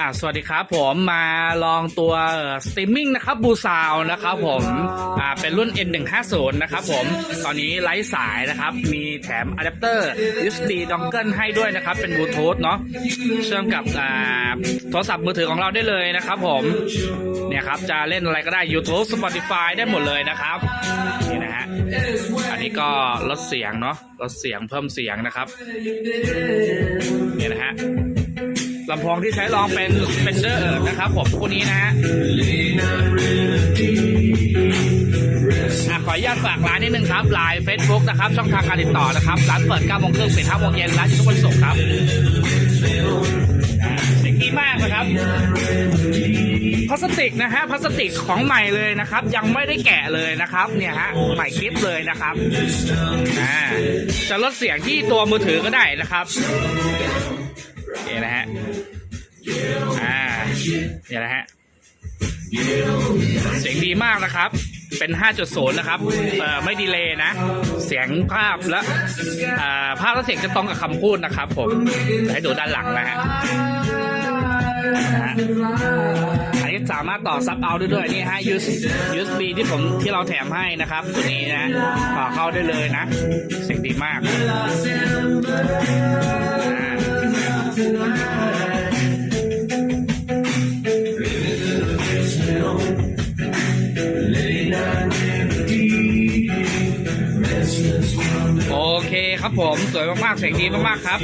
อ่าสวัสดีครับผมมาลองตัวสตรีมมิ่งนะครับบูซาวนะครับผมอ่าเป็นรุ่น N150 นะครับผมตอนนี้ไร้สายนะครับ มีแถมอะแดปเตอร์ USB dongle ให้ด้วยนะครับ เป็นบลูทูธเนาะเชื่อมกับอ่าโทรศัพท์มือถือของเราได้เลยนะครับผมเนี่ยครับจะเล่นอะไรก็ได้ YouTube Spotify ได้หมดเลยนะครับนี่นะฮะอันนี้ก็ลดเสียงเนาะลดเสียงเพิ่มเสียงนะครับเนี่ยนะฮะ ลำโพงที่ใช้ร้องเป็น Spender นะครับผมคู่นี้นะฮะอะขออนุญาตฝากร้านนิดนึงครับไลน์ Facebook นะครับ ช่องทางการติดต่อนะครับ ร้านเปิด9โมงครึ่งปิด5โมงเย็นร้านอยู่ทุกวันศุกร์ครับเสียงดีมากนะครับพลาสติกนะฮะพลาสติกของใหม่เลยนะครับ ยังไม่ได้แกะเลยนะครับเนี่ยฮะใหม่คลิปเลยนะครับอ่าจะลดเสียงที่ตัวมือถือก็ได้นะครับ นี่นะฮะอ่าเนี่ยนะฮะเสียงดีมากนะครับ เป็น 5.0 นะครับเอ่อไม่ดีเลยนะ เสียงภาพและอ่าภาพและเสียงจะตรงกับคำพูดนะครับผมเดี๋ยวให้ดูด้านหลังนะฮะฮะอันนี้สามารถต่อซับเอาได้ด้วยนี่ฮะ USB ที่ผมที่เราแถมให้นะครับ ตัวนี้นะ ต่อเข้าได้เลยนะ เสียงดีมาก โอเคครับผม สวยมากๆเสียงดีมากๆครับ